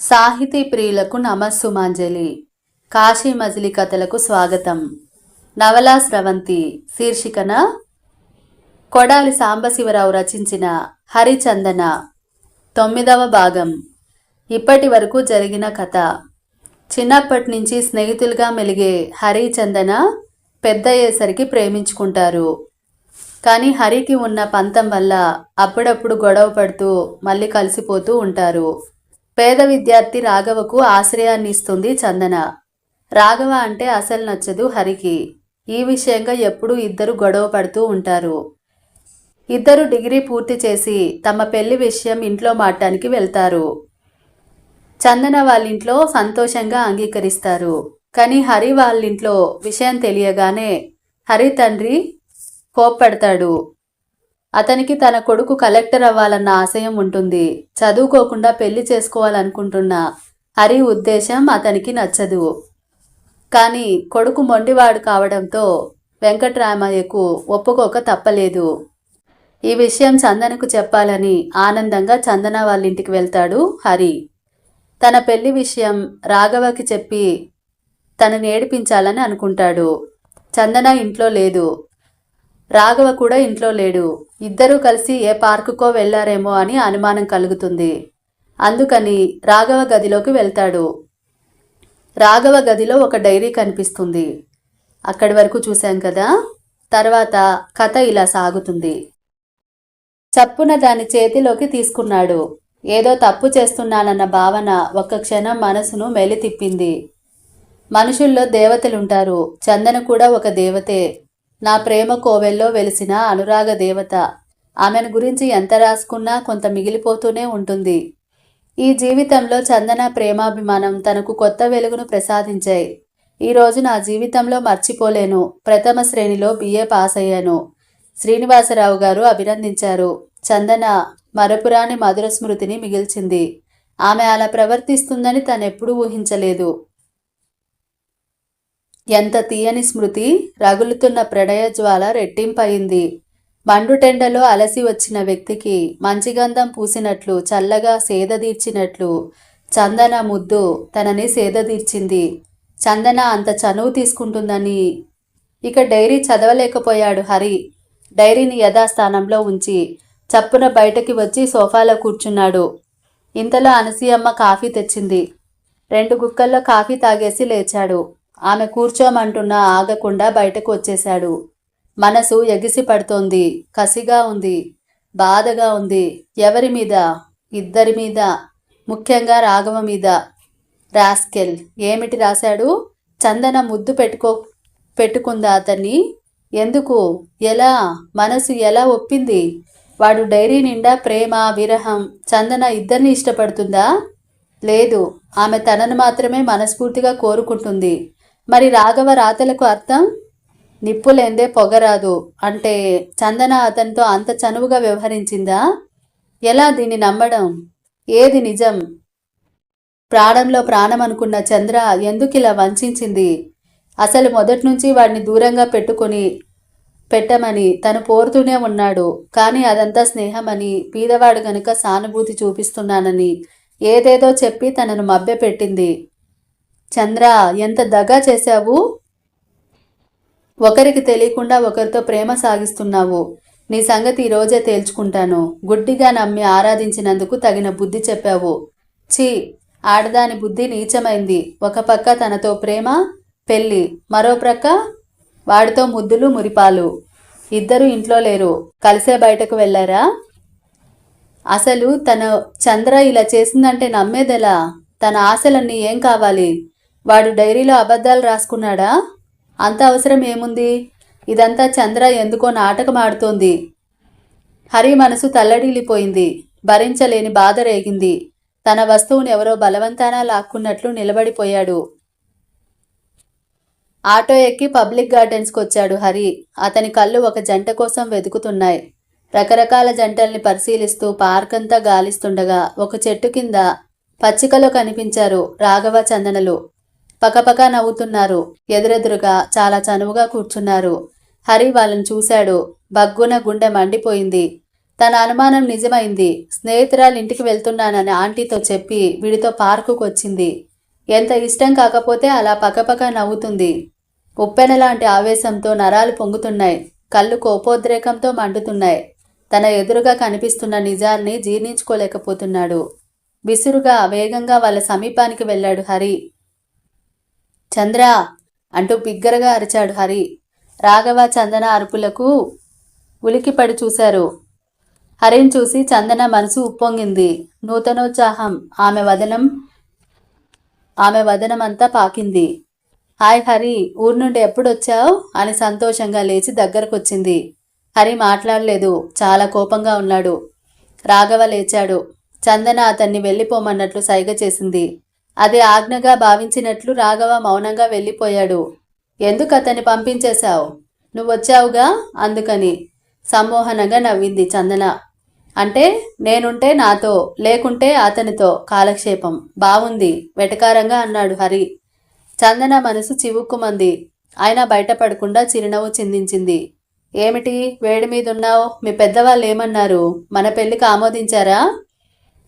సాహితీ ప్రియులకు నమస్సుమాంజలి. కాశీ మజిలీ కథలకు స్వాగతం. నవలా స్రవంతి శీర్షికన కొడాలి సాంబశివరావు రచించిన హరిచందన తొమ్మిదవ భాగం. ఇప్పటి వరకు జరిగిన కథ. చిన్నప్పటి నుంచి స్నేహితులుగా మెలిగే హరిచందన పెద్దయ్యేసరికి ప్రేమించుకుంటారు. కానీ హరికి ఉన్న పంతం వల్ల అప్పుడప్పుడు గొడవ పడుతూ మళ్ళీ కలిసిపోతూ ఉంటారు. పేద విద్యార్థి రాఘవకు ఆశ్రయాన్ని ఇస్తుంది చందన. రాఘవ అంటే అసలు నచ్చదు హరికి. ఈ విషయంగా ఎప్పుడూ ఇద్దరు గొడవ పడుతూ ఉంటారు. ఇద్దరు డిగ్రీ పూర్తి చేసి తమ పెళ్ళి విషయం ఇంట్లో మాట్లాడానికి వెళ్తారు. చందన వాళ్ళింట్లో సంతోషంగా అంగీకరిస్తారు. కానీ హరి వాళ్ళింట్లో విషయం తెలియగానే హరి తండ్రి కోప్పడతాడు. అతనికి తన కొడుకు కలెక్టర్ అవ్వాలన్న ఆశయం ఉంటుంది. చదువుకోకుండా పెళ్ళి చేసుకోవాలనుకుంటున్న హరి ఉద్దేశం అతనికి నచ్చదు. కానీ కొడుకు మొండివాడు కావడంతో వెంకట్రామయ్యకు ఒప్పుకోక తప్పలేదు. ఈ విషయం చందనకు చెప్పాలని ఆనందంగా చందన వాళ్ళ ఇంటికి వెళ్తాడు హరి. తన పెళ్ళి విషయం రాఘవకి చెప్పి తనని ఏడిపించాలని అనుకుంటాడు. చందన ఇంట్లో లేదు. రాఘవ కూడా ఇంట్లో లేడు. ఇద్దరూ కలిసి ఏ పార్కుకో వెళ్ళారేమో అని అనుమానం కలుగుతుంది. అందుకని రాఘవ గదిలోకి వెళ్తాడు. రాఘవ గదిలో ఒక డైరీ కనిపిస్తుంది. అక్కడి వరకు చూశాం కదా? తర్వాత కథ ఇలా సాగుతుంది. చప్పున దాని చేతిలోకి తీసుకున్నాడు. ఏదో తప్పు చేస్తున్నానన్న భావన ఒక్క క్షణం మనసును మెలి తిప్పింది మనుషుల్లో దేవతలుంటారు. చందన కూడా ఒక దేవతే. నా ప్రేమ కోవెల్లో వెలిసిన అనురాగ దేవత. ఆమెను గురించి ఎంత రాసుకున్నా కొంత మిగిలిపోతూనే ఉంటుంది. ఈ జీవితంలో చందన ప్రేమాభిమానం తనకు కొత్త వెలుగును ప్రసాదించాయి. ఈరోజు నా జీవితంలో మర్చిపోలేను. ప్రథమ శ్రేణిలో బిఏ పాస్ అయ్యాను శ్రీనివాసరావు గారు అభినందించారు. చందన మరపురాని మధుర స్మృతిని మిగిల్చింది. ఆమె అలా ప్రవర్తిస్తుందని తనెప్పుడూ ఊహించలేదు. ఎంత తీయని స్మృతి రగులుతున్న ప్రణయ జ్వాల రెట్టింపయింది. మండుటెండలో అలసి వచ్చిన వ్యక్తికి మంచిగంధం పూసినట్లు చల్లగా సేదదీర్చినట్లు చందన ముద్దు తనని సేదదీర్చింది చందన అంత చనువు తీసుకుంటుందని ఇక డైరీ చదవలేకపోయాడు హరి. డైరీని యథాస్థానంలో ఉంచి చప్పున బయటకి వచ్చి సోఫాలో కూర్చున్నాడు. ఇంతలో అనసూయమ్మ కాఫీ తెచ్చింది. రెండు గుక్కల్లో కాఫీ తాగేసి లేచాడు. ఆమె కూర్చోమంటున్నా ఆగకుండా బయటకు వచ్చేశాడు. మనసు ఎగిసి పడుతోంది. కసిగా ఉంది. బాధగా ఉంది. ఎవరి మీద? ఇద్దరి మీద. ముఖ్యంగా రాఘవ మీద. రాస్కెల్. ఏమిటి రాశాడు? చందన ముద్దు పెట్టుకో పెట్టుకుందా అతన్ని? ఎందుకు? ఎలా? మనసు ఎలా ఒప్పింది? వాడు డైరీ నిండా ప్రేమ విరహం చందన ఇద్దరిని ఇష్టపడుతుందా? లేదు. ఆమె తనను మాత్రమే మనస్ఫూర్తిగా కోరుకుంటుంది. మరి రాఘవ రాతలకు అర్థం? నిప్పులేందే పొగరాదు. అంటే చందన అతనితో అంత చనువుగా వ్యవహరించిందా? ఎలా దీన్ని నమ్మడం? ఏది నిజం? ప్రాణంలో ప్రాణం అనుకున్న చంద్ర ఎందుకు ఇలా వంచింది అసలు మొదటి నుంచి వాడిని దూరంగా పెట్టుకొని పెట్టమని తను పోరుతూనే ఉన్నాడు. కానీ అదంతా స్నేహమని పీదవాడు గనుక సానుభూతి చూపిస్తున్నానని ఏదేదో చెప్పి తనను మభ్యపెట్టింది. చంద్ర ఎంత దగా చేశావు? ఒకరికి తెలియకుండా ఒకరితో ప్రేమ సాగిస్తున్నావు. నీ సంగతి ఈ రోజే తేల్చుకుంటాను. గుడ్డిగా నమ్మి ఆరాధించినందుకు తగిన బుద్ధి చెప్పావు. ఛీ ఆడదాని బుద్ధి నీచమైంది. ఒక పక్క తనతో ప్రేమ పెళ్ళి మరో ప్రక్క వాడితో ముద్దులు మురిపాలు. ఇద్దరు ఇంట్లో లేరు. కలిసే బయటకు వెళ్ళారా? అసలు తన చంద్ర ఇలా చేసిందంటే నమ్మేదెలా? తన ఆశలన్నీ ఏం కావాలి? వాడు డైరీలో అబద్ధాలు రాసుకున్నాడా? అంత అవసరం ఏముంది? ఇదంతా చంద్ర ఎందుకో నాటకం ఆడుతోంది. హరి మనసు తల్లడిల్లిపోయింది. భరించలేని బాధ రేగింది. తన వస్తువుని ఎవరో బలవంతాన లాక్కున్నట్లు నిలబడిపోయాడు. ఆటో ఎక్కి పబ్లిక్ గార్డెన్స్కి వచ్చాడు హరి. అతని కళ్ళు ఒక జంట కోసం వెతుకుతున్నాయి. రకరకాల జంటల్ని పరిశీలిస్తూ పార్క్ అంతా గాలిస్తుండగా ఒక చెట్టు కింద పచ్చికలో కనిపించారు రాఘవ చందనలు. పకపక నవ్వుతున్నారు. ఎదురెదురుగా చాలా చనువుగా కూర్చున్నారు. హరి వాళ్ళని చూశాడు. బగ్గున గుండె మండిపోయింది. తన అనుమానం నిజమైంది. స్నేహితురాలు ఇంటికి వెళ్తున్నానని ఆంటీతో చెప్పి వీడితో పార్కుకు వచ్చింది ఎంత ఇష్టం కాకపోతే అలా పక్కపక్క నవ్వుతుంది. ఉప్పెన లాంటి ఆవేశంతో నరాలు పొంగుతున్నాయి. కళ్ళు కోపోద్రేకంతో మండుతున్నాయి. తన ఎదురుగా కనిపిస్తున్న నిజాన్ని జీర్ణించుకోలేకపోతున్నాడు. విసురుగా వేగంగా వాళ్ళ సమీపానికి వెళ్ళాడు హరి. చంద్ర! అంటూ బిగ్గరగా అరిచాడు హరి. రాఘవ చందన అరుపులకు ఉలికిపడి చూశారు. హరిని చూసి చందన మనసు ఉప్పొంగింది. నూతనోత్సాహం ఆమె వదనం ఆమె వదనమంతా పాకింది. హాయ్ హరి ఊరు నుండి ఎప్పుడొచ్చావు? అని సంతోషంగా లేచి దగ్గరకొచ్చింది. హరి మాట్లాడలేదు. చాలా కోపంగా ఉన్నాడు. రాఘవ లేచాడు. చందన అతన్ని వెళ్ళిపోమన్నట్లు సైగ చేసింది. అది ఆజ్ఞగా భావించినట్లు రాఘవ మౌనంగా వెళ్ళిపోయాడు. ఎందుకు అతన్ని పంపించేశావు? నువ్వొచ్చావుగా అందుకని. సమ్మోహనంగా నవ్వింది చందన. అంటే నేనుంటే నాతో లేకుంటే అతనితో కాలక్షేపం. బావుంది వెటకారంగా అన్నాడు హరి. చందన మనసు చివుక్కుమంది. అయినా బయటపడకుండా చిరునవ్వు చిందించింది. ఏమిటి? వేడి మీద ఉన్నావు మీ పెద్దవాళ్ళు ఏమన్నారు? మన పెళ్ళికి ఆమోదించారా?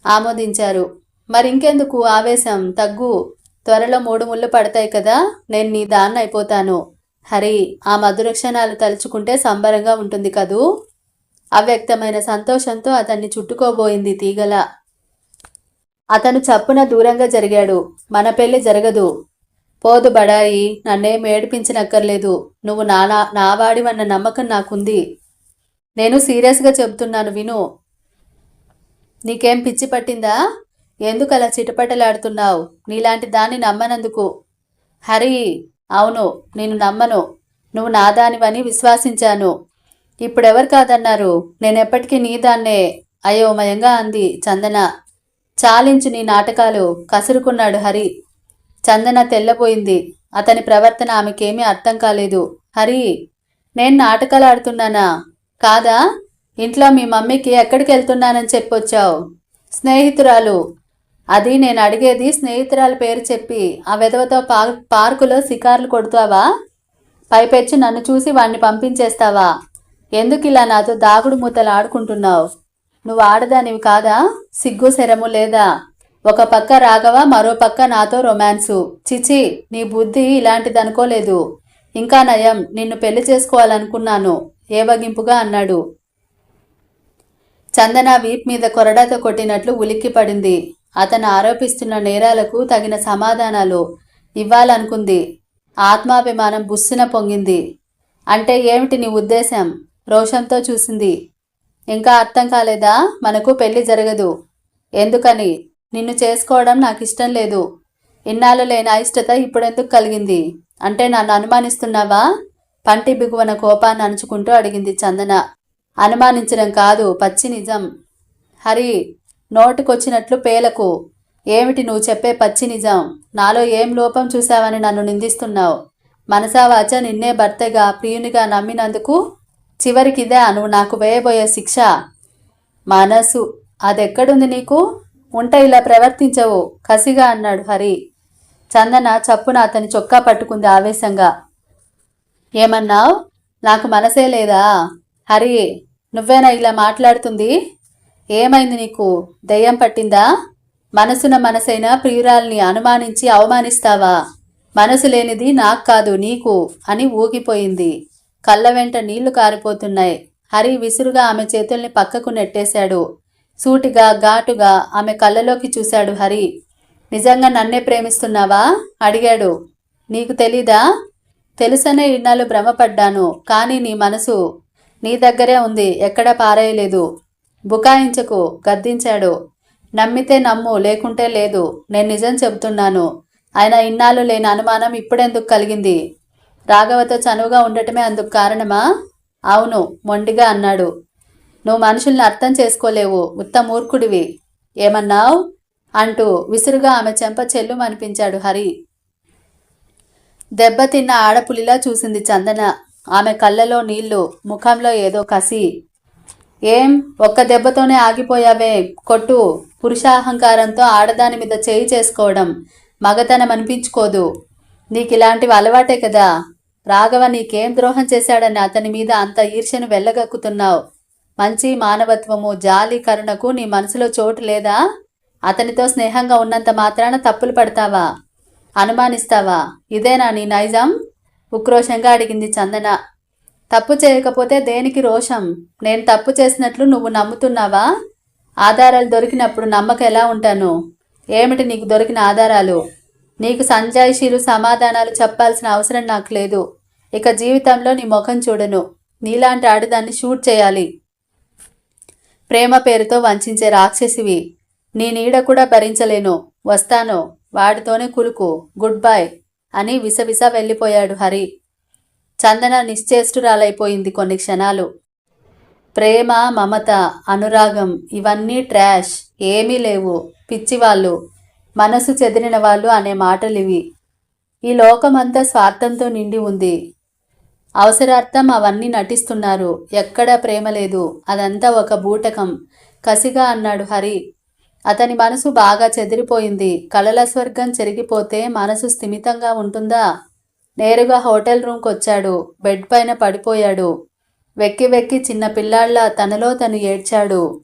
ఆమోదించారు. మరింకెందుకు ఆవేశం? తగ్గు. త్వరలో మూడు ముళ్ళు పడతాయి కదా నేను నీ దాన్ని అయిపోతాను. హరి ఆ మధుర క్షణాలు తలుచుకుంటే సంబరంగా ఉంటుంది కదూ? అవ్యక్తమైన సంతోషంతో అతన్ని చుట్టుకోబోయింది తీగల. అతను చప్పున దూరంగా జరిగాడు. మన పెళ్ళి జరగదు. పోదు బడాయి నన్నేం ఏడిపించనక్కర్లేదు. నువ్వు నా నావాడివన్న నమ్మకం నాకుంది. నేను సీరియస్గా చెబుతున్నాను విను. నీకేం పిచ్చి పట్టిందా? ఎందుకు అలా చిటపటలాడుతున్నావు? నీలాంటి దాన్ని నమ్మనందుకు. హరి అవును నేను నమ్మను. నువ్వు నా దానివని విశ్వాసించాను. ఇప్పుడెవరు కాదన్నారు? నేనెప్పటికీ నీ దాన్నే అయోమయంగా అంది చందన. చాలించు నీ నాటకాలు కసురుకున్నాడు హరి. చందన తెల్లబోయింది. అతని ప్రవర్తన ఆమెకేమీ అర్థం కాలేదు. హరి నేను నాటకాలు ఆడుతున్నానా కాదా? ఇంట్లో మీ మమ్మీకి ఎక్కడికి వెళ్తున్నానని చెప్పొచ్చావు. స్నేహితురాలు అది నేను అడిగేది స్నేహితురాల పేరు చెప్పి ఆ విధవతో పార్ పార్కులో షికార్లు కొడుతావా? పైపెచ్చి నన్ను చూసి వాణ్ణి పంపించేస్తావా? ఎందుకు ఇలా నాతో దాగుడు మూతలు ఆడుకుంటున్నావు? నువ్వు ఆడదానివి కాదా? సిగ్గు శరము లేదా? ఒక పక్క రాఘవ మరో పక్క నాతో రొమాన్సు. చిచి నీ బుద్ధి ఇలాంటిది అనుకోలేదు. ఇంకా నయం నిన్ను పెళ్ళి చేసుకోవాలనుకున్నాను ఏవగింపుగా అన్నాడు. చందన వీప్ మీద కొరడాతో కొట్టినట్లు ఉలిక్కి పడింది అతను ఆరోపిస్తున్న నేరాలకు తగిన సమాధానాలు ఇవ్వాలనుకుంది. ఆత్మాభిమానం బుస్సున పొంగింది. అంటే ఏమిటి నీ ఉద్దేశం? రోషంతో చూసింది. ఇంకా అర్థం కాలేదా? మనకు పెళ్ళి జరగదు. ఎందుకని? నిన్ను చేసుకోవడం నాకు ఇష్టం లేదు. ఇన్నాళ్ళు లేని అయిష్టత ఇప్పుడెందుకు కలిగింది? అంటే నన్ను అనుమానిస్తున్నావా? పంటి బిగువన కోపాన్ని అణుచుకుంటూ అడిగింది చందన. అనుమానించడం కాదు పచ్చి నిజం. హరి నోటికొచ్చినట్లు పేలకు ఏమిటి నువ్వు చెప్పే పచ్చి నిజం? నాలో ఏం లోపం చూశావని నన్ను నిందిస్తున్నావు? మనసావాచ నిన్నే భర్తగా ప్రియునిగా నమ్మినందుకు చివరికిదే నువ్వు నాకు వేయబోయే శిక్ష. మనసు అదెక్కడుంది నీకు? ఉంటే ఇలా ప్రవర్తించవు. కసిగా అన్నాడు హరి. చందన చప్పున అతని చొక్కా పట్టుకుంది ఆవేశంగా. ఏమన్నావు? నాకు మనసే లేదా? హరి నువ్వేనా ఇలా మాట్లాడుతుంది? ఏమైంది నీకు? దయ్యం పట్టిందా? మనసున మనసైన ప్రియురాల్ని అనుమానించి అవమానిస్తావా? మనసు లేనిది నాకు కాదు నీకు అని ఊగిపోయింది. కళ్ళ వెంట నీళ్ళు కారిపోతున్నాయి. హరి విసురుగా ఆమె చేతుల్ని పక్కకు నెట్టేశాడు. సూటిగా ఘాటుగా ఆమె కళ్ళలోకి చూశాడు హరి. నిజంగా నన్నే ప్రేమిస్తున్నావా? అడిగాడు. నీకు తెలీదా? తెలుసనే ఇన్నాళ్ళు భ్రమపడ్డాను కానీ నీ మనసు నీ దగ్గరే ఉంది ఎక్కడా పారేయలేదు. బుకాయించకు గద్దించాడు. నమ్మితే నమ్ము లేకుంటే లేదు. నేను నిజం చెబుతున్నాను. ఆయన ఇన్నాళ్ళు లేని అనుమానం ఇప్పుడెందుకు కలిగింది? రాఘవతో చనువుగా ఉండటమే అందుకు కారణమా? అవును మొండిగా అన్నాడు. నువ్వు మనుషుల్ని అర్థం చేసుకోలేవు. ఉత్త మూర్ఖుడివి. ఏమన్నావు? అంటూ విసురుగా ఆమె చెంప చెల్లుమనిపించాడు హరి. దెబ్బతిన్న ఆడపులిలా చూసింది చందన. ఆమె కళ్ళలో నీళ్ళు ముఖంలో ఏదో కసి. ఏం? ఒక్క దెబ్బతోనే ఆగిపోయావే. కొట్టు. పురుషాహంకారంతో ఆడదాని మీద చేయి చేసుకోవడం. మగతనం అనిపించుకోదు నీకు ఇలాంటివి అలవాటే కదా. రాఘవ నీకేం ద్రోహం చేశాడని అతని మీద అంత ఈర్ష్యను వెళ్ళగక్కుతున్నావు మంచి మానవత్వము జాలి కరుణకు నీ మనసులో చోటు లేదా? అతనితో స్నేహంగా ఉన్నంత మాత్రాన తప్పులు పడతావా? అనుమానిస్తావా? ఇదేనా నీ నైజం? ఉక్రోషంగా అడిగింది చందన. తప్పు చేయకపోతే దేనికి రోషం? నేను తప్పు చేసినట్లు నువ్వు నమ్ముతున్నావా? ఆధారాలు దొరికినప్పుడు నమ్మక ఎలా ఉంటాను? ఏమిటి నీకు దొరికిన ఆధారాలు? నీకు సంజాయిషీలు సమాధానాలు చెప్పాల్సిన అవసరం నాకు లేదు. ఇక జీవితంలో నీ ముఖం చూడను. నీలాంటి ఆడదాన్ని షూట్ చేయాలి. ప్రేమ పేరుతో వంచే రాక్షసివి. నీ నీడ కూడా భరించలేను. వస్తాను. వాడితోనే కులుకు. గుడ్ బాయ్ అని విసవిస వెళ్ళిపోయాడు హరి. చందన నిశ్చేష్టురాలైపోయింది కొన్ని క్షణాలు. ప్రేమ మమత అనురాగం ఇవన్నీ ట్రాష్ ఏమీ లేవు. పిచ్చివాళ్ళు మనసు చెదిరిన వాళ్ళు అనే మాటలివి. ఈ లోకమంతా స్వార్థంతో నిండి ఉంది. అవసరార్థం అవన్నీ నటిస్తున్నారు. ఎక్కడా ప్రేమ లేదు. అదంతా ఒక బూటకం. కసిగా అన్నాడు హరి. అతని మనసు బాగా చెదిరిపోయింది. కలల స్వర్గం చెరిగిపోతే మనసు స్థిమితంగా ఉంటుందా? నేరుగా హోటల్ రూమ్కి వచ్చాడు బెడ్ పైన పడిపోయాడు. వెక్కి వెక్కి చిన్న పిల్లాళ్ళ తనలో తను ఏడ్చాడు.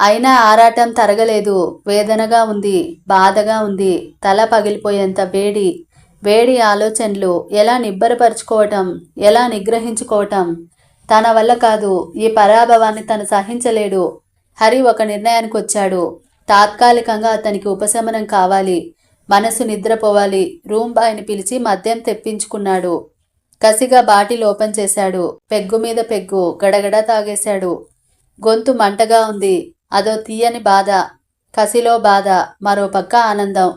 అయినా ఆరాటం తరగలేదు. వేదనగా ఉంది. బాధగా ఉంది. తల పగిలిపోయేంత వేడి. వేడి ఆలోచనలు. ఎలా నిబ్బరపరుచుకోవటం? ఎలా నిగ్రహించుకోవటం? తన వల్ల కాదు. ఈ పరాభవాన్ని తను సహించలేడు. హరి ఒక నిర్ణయానికి వచ్చాడు తాత్కాలికంగా అతనికి ఉపశమనం కావాలి. మనసు నిద్రపోవాలి. రూమ్ బాయ్ని పిలిచి మద్యం తెప్పించుకున్నాడు. కసిగా బాటిల్ ఓపెన్ చేశాడు. పెగ్గు మీద పెగ్గు గడగడ తాగేశాడు. గొంతు మంటగా ఉంది. అదో తీయని బాధ. కసిలో బాధ. మరో పక్క ఆనందం.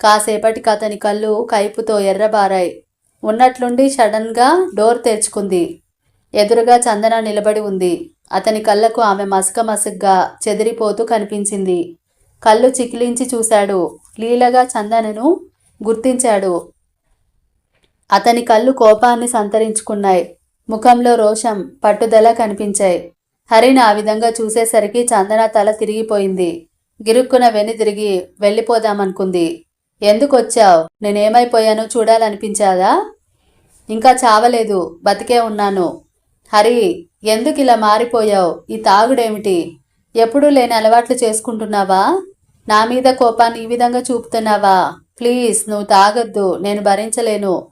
కాసేపటికి అతని కళ్ళు కైపుతో ఎర్రబారాయి. ఉన్నట్లుండి సడన్గా డోర్ తెరుచుకుంది. ఎదురుగా చందన నిలబడి ఉంది. అతని కళ్ళకు ఆమె మసక మసగ్గా చెదిరిపోతూ కనిపించింది. కళ్ళు చికిలించి చూశాడు. లీలగా చందనను గుర్తించాడు. అతని కళ్ళు కోపాన్ని సంతరించుకున్నాయి. ముఖంలో రోషం పట్టుదల కనిపించాయి. హరిని ఆ విధంగా చూసేసరికి చందన తల తిరిగిపోయింది. గిరుక్కున వెని తిరిగి వెళ్ళిపోదామనుకుంది. ఎందుకొచ్చావు? నేనేమైపోయానో చూడాలనిపించాదా? ఇంకా చావలేదు. బతికే ఉన్నాను. హరి ఎందుకు ఇలా మారిపోయావు? ఈ తాగుడేమిటి? ఎప్పుడూ లేని అలవాట్లు చేసుకుంటున్నావా? నా మీద కోపాన్ని ఈ విధంగా చూపుతున్నావా? ప్లీజ్ నువ్వు తాగొద్దు నేను భరించలేను.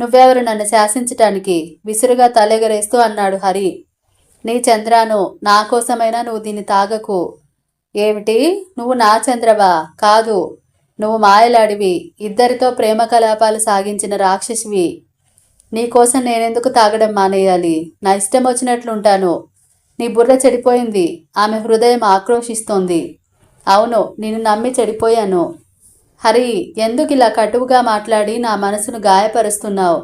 నువ్వెవరు నన్ను శాసించటానికి? విసురుగా తలెగరేస్తూ అన్నాడు హరి. నీ చంద్రాను నా కోసమైనా నువ్వు దీన్ని తాగకు. ఏమిటి? నువ్వు నా చంద్రవా? కాదు. నువ్వు మాయలాడివి. ఇద్దరితో ప్రేమ కలాపాలు సాగించిన రాక్షసివి. నీకోసం నేనెందుకు తాగడం మానేయాలి? నా ఇష్టం వచ్చినట్లుంటాను. నీ బుర్ర చెడిపోయింది. ఆమె హృదయం ఆక్రోషిస్తోంది అవును నేను నమ్మి చెడిపోయాను. హరి ఎందుకు ఇలా కటువుగా మాట్లాడి నా మనసును గాయపరుస్తున్నావు?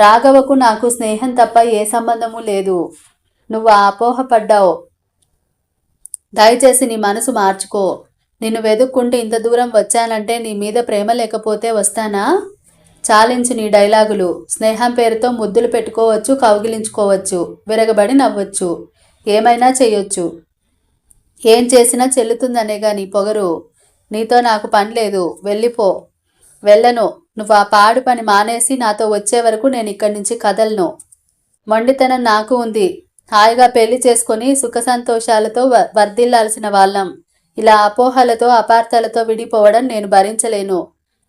రాఘవకు నాకు స్నేహం తప్ప ఏ సంబంధము లేదు. నువ్వు అపోహపడ్డావు. దయచేసి నీ మనసు మార్చుకో. నిన్ను వెతుక్కుంటే ఇంత దూరం వచ్చానంటే నీ మీద ప్రేమ లేకపోతే వస్తానా? చాలించు నీ డైలాగులు. స్నేహం పేరుతో ముద్దులు పెట్టుకోవచ్చు కౌగిలించుకోవచ్చు విరగబడి నవ్వచ్చు. ఏమైనా చేయొచ్చు. ఏం చేసినా చెల్లుతుందనేగా నీ పొగరు. నీతో నాకు పని లేదు. వెళ్ళిపో. వెళ్ళను. నువ్వు ఆ పాడు పని మానేసి నాతో వచ్చే వరకు నేను ఇక్కడి నుంచి కదలను. మొండితనం నాకు ఉంది. హాయిగా పెళ్ళి చేసుకొని సుఖ సంతోషాలతో వ- వర్ధిల్లాల్సిన వాళ్ళం. ఇలా అపోహలతో అపార్థాలతో విడిపోవడం నేను భరించలేను.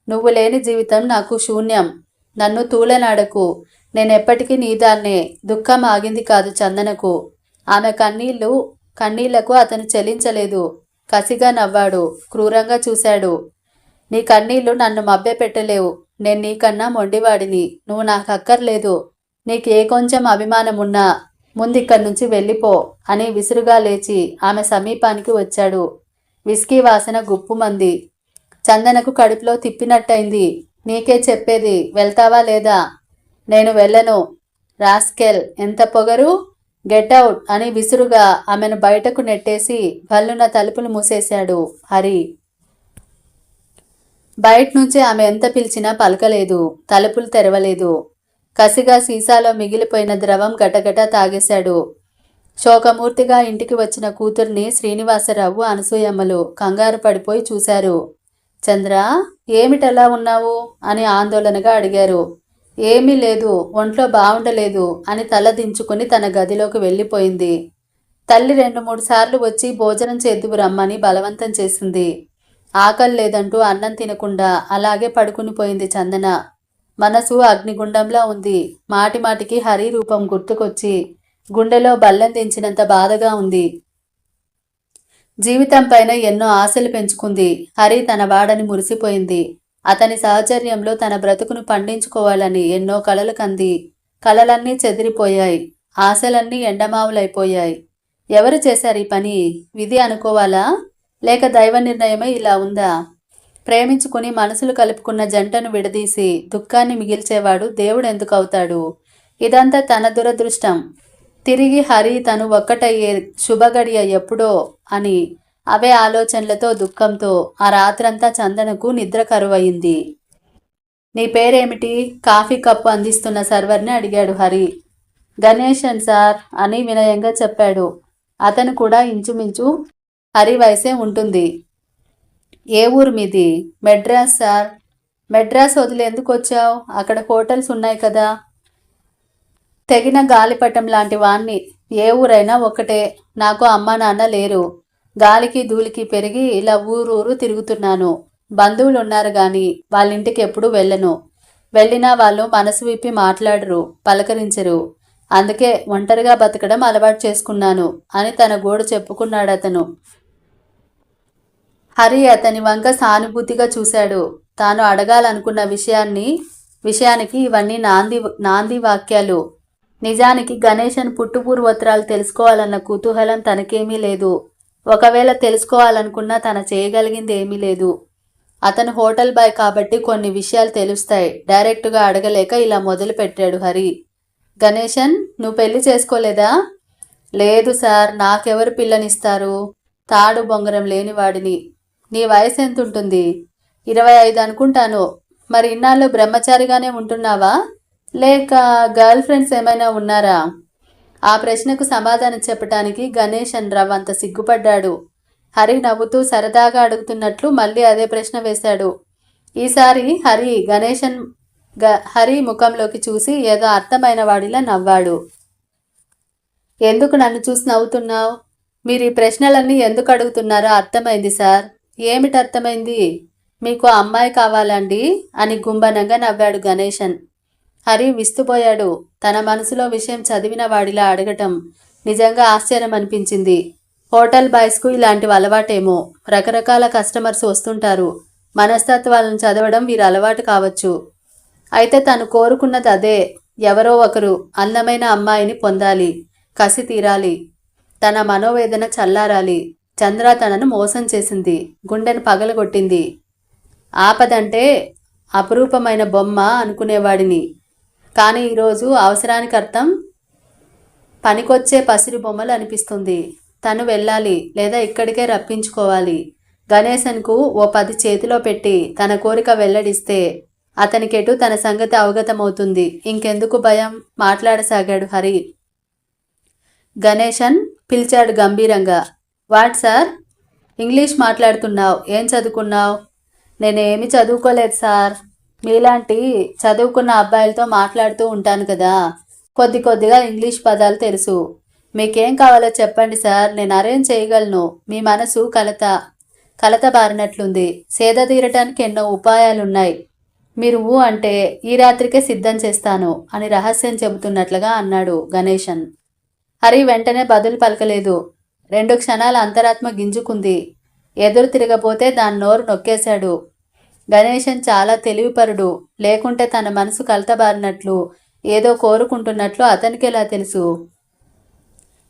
నువ్వు లేని జీవితం నాకు శూన్యం. నన్ను తూలనాడకు. నేనెప్పటికీ నీదాన్నే దుఃఖం ఆగింది కాదు చందనకు. ఆమె కన్నీళ్ళు కన్నీళ్ళకు అతను చెలించలేదు. కసిగా నవ్వాడు. క్రూరంగా చూశాడు. నీ కన్నీళ్ళు నన్ను మభ్యపెట్టలేవు. నేను నీకన్నా మొండివాడిని. నువ్వు నాకు అక్కర్లేదు. నీకు ఏ కొంచెం అభిమానం ముందిక్కడి ముందు ఇక్కడి నుంచి వెళ్ళిపో అని విసురుగా లేచి ఆమె సమీపానికి వచ్చాడు. విస్కీ వాసన గుప్పుమంది. చందనకు కడుపులో తిప్పినట్టయింది. నీకే చెప్పేది వెళ్తావా లేదా? నేను వెళ్ళను. రాస్కెల్ ఎంత పొగరు? గెట్ అవుట్ అని విసురుగా ఆమెను బయటకు నెట్టేసి భల్లున తలుపులు మూసేశాడు హరి. బయట నుంచి ఆమె ఎంత పిలిచినా పలకలేదు తలుపులు తెరవలేదు. కసిగా సీసాలో మిగిలిపోయిన ద్రవం గటగట తాగేశాడు. శోకమూర్తిగా ఇంటికి వచ్చిన కూతుర్ని శ్రీనివాసరావు అనసూయమ్మలు కంగారు పడిపోయి చూశారు. చంద్ర ఏమిటలా ఉన్నావు? అని ఆందోళనగా అడిగారు. ఏమీ లేదు ఒంట్లో బాగుండలేదు అని తల దించుకుని తన గదిలోకి వెళ్ళిపోయింది. తల్లి రెండు మూడు సార్లు వచ్చి భోజనం చేద్దుకు రమ్మని బలవంతం చేసింది. ఆకలి లేదంటూ అన్నం తినకుండా అలాగే పడుకుని పోయింది చందన. మనసు అగ్నిగుండంలా ఉంది. మాటిమాటికి హరి రూపం గుర్తుకొచ్చి గుండెలో బల్లెం దించినంత బాధగా ఉంది. జీవితం పైన ఎన్నో ఆశలు పెంచుకుంది. హరి తన వాడని మురిసిపోయింది. అతని సహచర్యంలో తన బ్రతుకును పండించుకోవాలని ఎన్నో కలలు కంది. కలలన్నీ చెదిరిపోయాయి. ఆశలన్నీ ఎండమావులైపోయాయి. ఎవరు చేశారు ఈ పని? విధి అనుకోవాలా? లేక దైవ నిర్ణయమే ఇలా ఉందా? ప్రేమించుకుని మనసులు కలుపుకున్న జంటను విడదీసి దుఃఖాన్ని మిగిల్చేవాడు దేవుడు ఎందుకు అవుతాడు ఇదంతా తన దురదృష్టం. తిరిగి హరి తను ఒక్కటయ్యే శుభగడియ ఎప్పుడో అని అవే ఆలోచనలతో దుఃఖంతో ఆ రాత్రంతా చందనకు నిద్ర కరువయింది. నీ పేరేమిటి? కాఫీ కప్పు అందిస్తున్న సర్వర్ని అడిగాడు హరి. గణేశన్ సార్ అని వినయంగా చెప్పాడు. అతను కూడా ఇంచుమించు హరి వయసే ఉంటుంది. ఏ ఊరు మీది? మెడ్రాస్ సార్. మెడ్రాస్ వదిలి ఎందుకు వచ్చావు? అక్కడ హోటల్స్ ఉన్నాయి కదా. తెగిన గాలిపటం లాంటి వాణ్ణి. ఏ ఊరైనా ఒకటే నాకు అమ్మా నాన్న లేరు. గాలికి ధూళికి పెరిగి ఇలా ఊరూరు తిరుగుతున్నాను. బంధువులు ఉన్నారు గాని వాళ్ళ ఇంటికి ఎప్పుడు వెళ్ళను. వెళ్ళినా వాళ్ళు మనసు విప్పి మాట్లాడరు పలకరించరు. అందుకే ఒంటరిగా బతకడం అలవాటు చేసుకున్నాను అని తన గోడు చెప్పుకున్నాడు అతను హరి అతని వంక సానుభూతిగా చూశాడు. తాను అడగాలనుకున్న విషయాన్ని విషయానికి ఇవన్నీ నాంది నాంది వాక్యాలు. నిజానికి గణేశన్ పుట్టుపూర్వోత్తరాలు తెలుసుకోవాలన్న కుతూహలం తనకేమీ లేదు. ఒకవేళ తెలుసుకోవాలనుకున్నా తన చేయగలిగింది ఏమీ లేదు. అతను హోటల్ బాయ్ కాబట్టి కొన్ని విషయాలు తెలుస్తాయి. డైరెక్ట్గా అడగలేక ఇలా మొదలు పెట్టాడు హరి. గణేశన్ నువ్వు పెళ్ళి చేసుకోలేదా? లేదు సార్ నాకెవరు పిల్లనిస్తారు? తాడు బొంగరం లేనివాడిని నీ వయసు ఎంత ఉంటుంది ఇరవై ఐదు అనుకుంటాను. మరి ఇన్నాళ్ళు బ్రహ్మచారిగానే ఉంటున్నావా? లేక గర్ల్ ఫ్రెండ్స్ ఏమైనా ఉన్నారా? ఆ ప్రశ్నకు సమాధానం చెప్పటానికి గణేష్ రవ్ అంత సిగ్గుపడ్డాడు. హరి నవ్వుతూ సరదాగా అడుగుతున్నట్లు మళ్ళీ అదే ప్రశ్న వేశాడు. ఈసారి హరి గణేశన్ గ హరి ముఖంలోకి చూసి ఏదో అర్థమైన వాడిలా నవ్వాడు. ఎందుకు నన్ను చూసి నవ్వుతున్నావు? మీరు ఈ ప్రశ్నలన్నీ ఎందుకు అడుగుతున్నారో అర్థమైంది సార్. ఏమిటి అర్థమైంది? మీకు అమ్మాయి కావాలండి అని గుంబనంగా నవ్వాడు గణేశన్ హరి విస్తుపోయాడు. తన మనసులో విషయం చదివిన వాడిలా అడగటం నిజంగా ఆశ్చర్యం అనిపించింది హోటల్ బాయ్స్కు ఇలాంటివి అలవాటేమో. రకరకాల కస్టమర్స్ వస్తుంటారు. మనస్తత్వాలను చదవడం వీరు అలవాటు కావచ్చు. అయితే తను కోరుకున్నది అదే. ఎవరో ఒకరు అందమైన అమ్మాయిని పొందాలి. కసి తీరాలి. తన మనోవేదన చల్లారాలి. చంద్ర తనను మోసం చేసింది. గుండెను పగలగొట్టింది. ఆపదంటే అపురూపమైన బొమ్మ అనుకునేవాడిని. కానీ ఈరోజు అవసరానికి అర్థం పనికొచ్చే పసిరి బొమ్మలు అనిపిస్తుంది. తను వెళ్ళాలి లేదా ఇక్కడికే రప్పించుకోవాలి. గణేశన్కు ఓ పది చేతిలో పెట్టి తన కోరిక వెల్లడిస్తే అతనికెటు తన సంగతి అవగతమవుతుంది. ఇంకెందుకు భయం? మాట్లాడసాగాడు హరి. గణేశన్ పిలిచాడు గంభీరంగా. What sir? ఇంగ్లీష్ మాట్లాడుతున్నావు. ఏం చదువుకున్నావు? నేనేమి చదువుకోలేదు సార్. మీలాంటి చదువుకున్న అబ్బాయిలతో మాట్లాడుతూ ఉంటాను కదా. కొద్ది కొద్దిగా ఇంగ్లీష్ పదాలు తెలుసు. మీకేం కావాలో చెప్పండి సార్ నేను అరేంజ్ చేయగలను. మీ మనసు కలత కలత బారినట్లుంది. సేద తీరటానికి ఎన్నో ఉపాయాలున్నాయి. మీరు ఊ అంటే ఈ రాత్రికే సిద్ధం చేస్తాను అని రహస్యం చెబుతున్నట్లుగా అన్నాడు గణేశన్. హరి వెంటనే బదులు పలకలేదు. రెండు క్షణాల అంతరాత్మ గింజుకుంది. ఎదురు తిరగబోతే దాని నోరు నొక్కేశాడు. గణేశన్ చాలా తెలివిపరుడు లేకుంటే తన మనసు కలతబారినట్లు ఏదో కోరుకుంటున్నట్లు అతనికి ఎలా తెలుసు?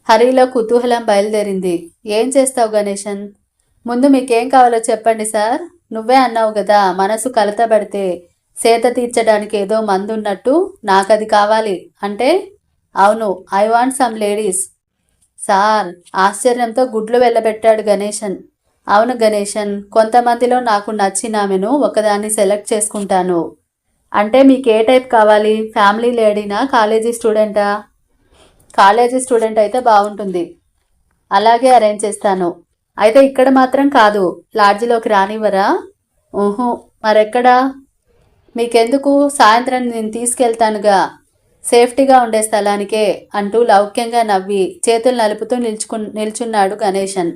హరిలో కుతూహలం బయలుదేరింది. ఏం చేస్తావు గణేశన్? ముందు మీకేం కావాలో చెప్పండి సార్. నువ్వే అన్నావు కదా మనసు కలతబడితే సేత తీర్చడానికి ఏదో మందున్నట్టు నాకది కావాలి. అంటే? అవును I want some ladies. Sir ఆశ్చర్యంతో గుడ్లు వెళ్ళబెట్టాడు గణేశన్. అవును గణేషన్ కొంతమందిలో నాకు నచ్చిన ఆమెను ఒకదాన్ని సెలెక్ట్ చేసుకుంటాను. అంటే మీకు ఏ టైప్ కావాలి? ఫ్యామిలీ లేడీనా కాలేజీ స్టూడెంటా? కాలేజీ స్టూడెంట్ అయితే బాగుంటుంది. అలాగే అరేంజ్ చేస్తాను. అయితే ఇక్కడ మాత్రం కాదు. లాడ్జిలోకి రానివ్వరా? ఊహు. మరెక్కడా? మీకెందుకు? సాయంత్రం నేను తీసుకెళ్తానుగా. సేఫ్టీగా ఉండే స్థలానికే అంటూ లౌక్యంగా నవ్వి చేతులు నలుపుతూ నిల్చుకు నిల్చున్నాడు గణేశన్.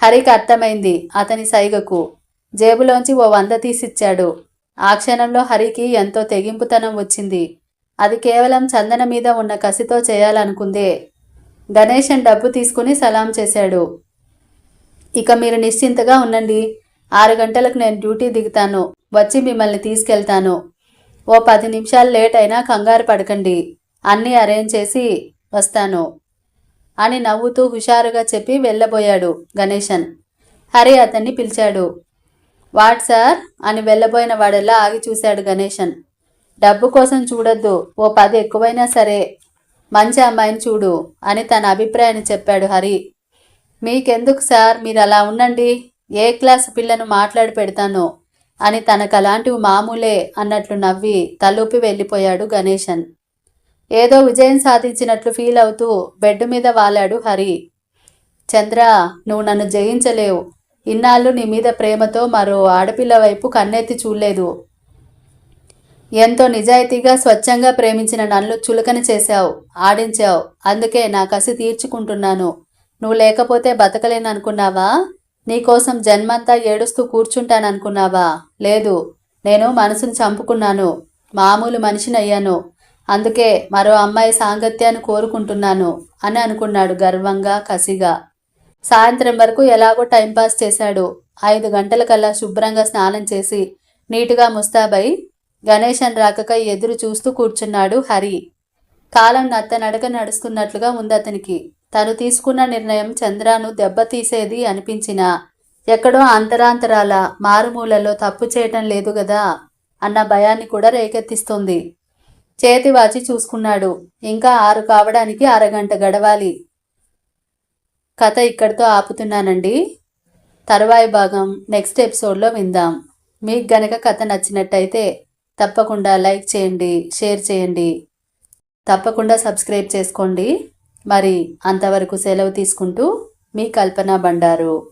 హరికి అర్థమైంది అతని సైగకు. జేబులోంచి ఓ వంద తీసిచ్చాడు. ఆ క్షణంలో హరికి ఎంతో తెగింపుతనం వచ్చింది. అది కేవలం చందన మీద ఉన్న కసితో చేయాలనుకుందే. గణేశన్ డబ్బు తీసుకుని సలాం చేశాడు. ఇక మీరు నిశ్చింతగా ఉండండి. ఆరు గంటలకు నేను డ్యూటీ దిగుతాను. వచ్చి మిమ్మల్ని తీసుకెళ్తాను. ఓ పది నిమిషాలు లేట్ అయినా కంగారు పడకండి. అన్నీ అరేంజ్ చేసి వస్తాను. అని నవ్వుతూ హుషారుగా చెప్పి వెళ్ళబోయాడు గణేశన్. హరి అతన్ని పిలిచాడు. What sir? అని వెళ్ళబోయిన వాడలా ఆగి చూశాడు గణేశన్. డబ్బు కోసం చూడొద్దు. ఓ పది ఎక్కువైనా సరే. మంచి అమ్మాయిని చూడు అని తన అభిప్రాయాన్ని చెప్పాడు హరి. మీకెందుకు సార్? మీరు అలా ఉండండి. ఏ క్లాస్ పిల్లను మాట్లాడి పెడతాను అని తనకు అలాంటివి మామూలే అన్నట్లు నవ్వి తలూపి వెళ్ళిపోయాడు గణేశన్. ఏదో విజయం సాధించినట్లు ఫీల్ అవుతూ బెడ్ మీద వాలాడు హరి. చంద్ర నువ్వు నన్ను జయించలేవు. ఇన్నాళ్ళు నీ మీద ప్రేమతో మరో ఆడపిల్ల వైపు కన్నెత్తి చూడలేదు. ఎంతో నిజాయితీగా స్వచ్ఛంగా ప్రేమించిన నన్ను చులకన చేశావు ఆడించావు. అందుకే నా కసి తీర్చుకుంటున్నాను. నువ్వు లేకపోతే బతకలేననుకున్నావా? నీకోసం జన్మంతా ఏడుస్తూ కూర్చుంటాననుకున్నావా? లేదు నేను మనసును చంపుకున్నాను. మామూలు మనిషినయ్యాను. అందుకే మరో అమ్మాయి సాంగత్యాన్ని కోరుకుంటున్నాను అని అనుకున్నాడు గర్వంగా కసిగా. సాయంత్రం వరకు ఎలాగో టైంపాస్ చేశాడు. ఐదు గంటలకల్లా శుభ్రంగా స్నానం చేసి నీటుగా ముస్తాబై గణేశన్ రాకకై ఎదురు చూస్తూ కూర్చున్నాడు హరి. కాలం నత్త నడక నడుస్తున్నట్లుగా ఉంది అతనికి. తను తీసుకున్న నిర్ణయం చంద్రాను దెబ్బతీసేది అనిపించినా ఎక్కడో అంతరాంతరాల మారుమూలలో తప్పు చేయటం లేదు గదా అన్న భయాన్ని కూడా రేకెత్తిస్తుంది. చేతి వాచి చూసుకున్నాడు. ఇంకా ఆరు కావడానికి అరగంట గడవాలి. కథ ఇక్కడితో ఆపుతున్నానండి. తర్వాయి భాగం నెక్స్ట్ ఎపిసోడ్లో విందాం. మీకు గనక కథ నచ్చినట్టయితే తప్పకుండా లైక్ చేయండి షేర్ చేయండి. తప్పకుండా సబ్స్క్రైబ్ చేసుకోండి. మరి అంతవరకు సెలవు తీసుకుంటూ మీ కల్పన బండారు.